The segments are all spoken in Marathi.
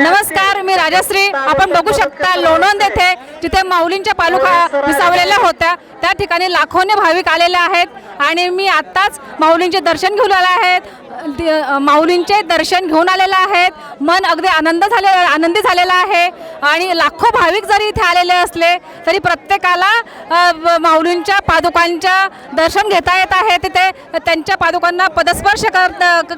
नमस्कार मी राजश्री. आपण बघू शकता लोणंद येथे जिथे माऊलींच्या पालुखा विसावलेल्या होत्या. त्या ठिकाणी लाखोने भाविक आलेले आहेत. आणि मी आत्ताच माऊलींचे दर्शन घेऊन आले आहेत. माऊलींचे दर्शन घेऊन आलेले आहेत. मन अगदी आनंद झाले आनंदी झालेला आहे. आणि लाखो भाविक जरी इथे आलेले असले तरी प्रत्येकाला माऊलींच्या पादुकांच्या दर्शन घेता येत आहे. तिथे त्यांच्या पादुकांना पदस्पर्श कर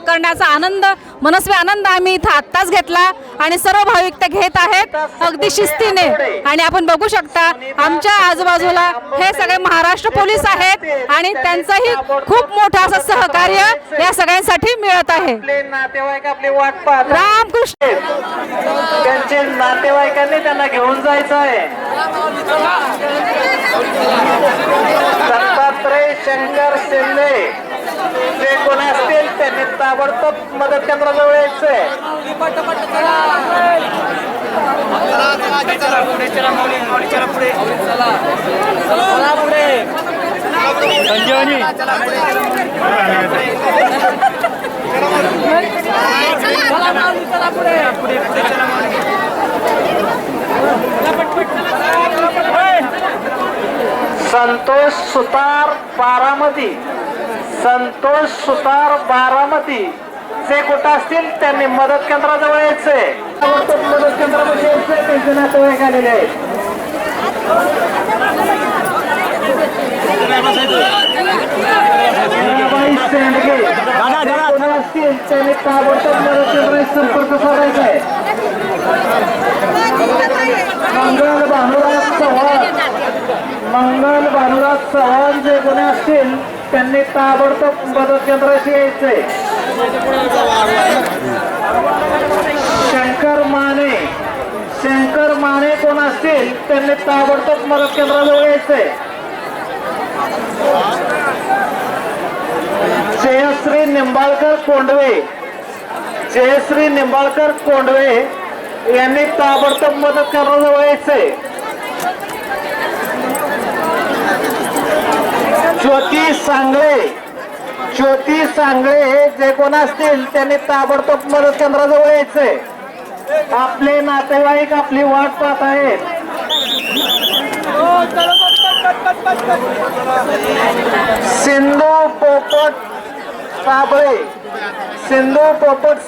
करण्याचा आनंद मनस्वी आनंद आम्ही इथं आत्ताच घेतला. आणि सर्व भाविक ते घेत आहेत अगदी शिस्तीने. आणि आपण बघू शकता आमच्या आजूबाजूला हे सगळे महाराष्ट्र पोलीस आहेत. आणि त्यांचंही खूप मोठं असं सहकार्य या सगळ्यांसाठी मिळत आहे. आपले नातेवाईक आपली वाट पाहत आहेत. रामकृष्ण. त्यांचे नातेवाईकांनी त्यांना घेऊन जायचं आहे दत्तात्रय शंकर शिंदे. जे कोण असतील त्यांनी ताबडतोब मदत केंद्राजवळ यायचंय. संतोष सुतार बारामती. संतोष सुतार बारामती. जे कुठं असतील त्यांनी मदत केंद्राजवळ यायचंय मदत केंद्रामध्ये यायचंय त्यांचे नातेवाईक आलेले आहेत मीराबाई शेंडगे जे कोणी असतील त्यांनी ताबडतोब मदत केंद्राशी संपर्क साधायचा आहे. मंगल भानुराज चव्हाण. मंगल भानुराज चव्हाण जे कोणी असतील त्यांनी ताबडतोब मदत केंद्राशी यायचंय. शंकर माने शंकर माने कोण असतील त्यांनी ताबडतोब मदत केंद्राजवळ यायचंय. निंबाळकर कोंडवे. जयश्री निंबाळकर कोंडवे यांनी ताबडतोब मदत करायला व्हायचंय ज्योती सांगळे. ज्योती सांगळे हे जे कोण असतील त्यांनी ताबडतोब मदत केंद्राजवळ यायचंय आपले नातेवाईक आपली वाट पाहत आहेत. सिंधू साबळे सिंधू पोपट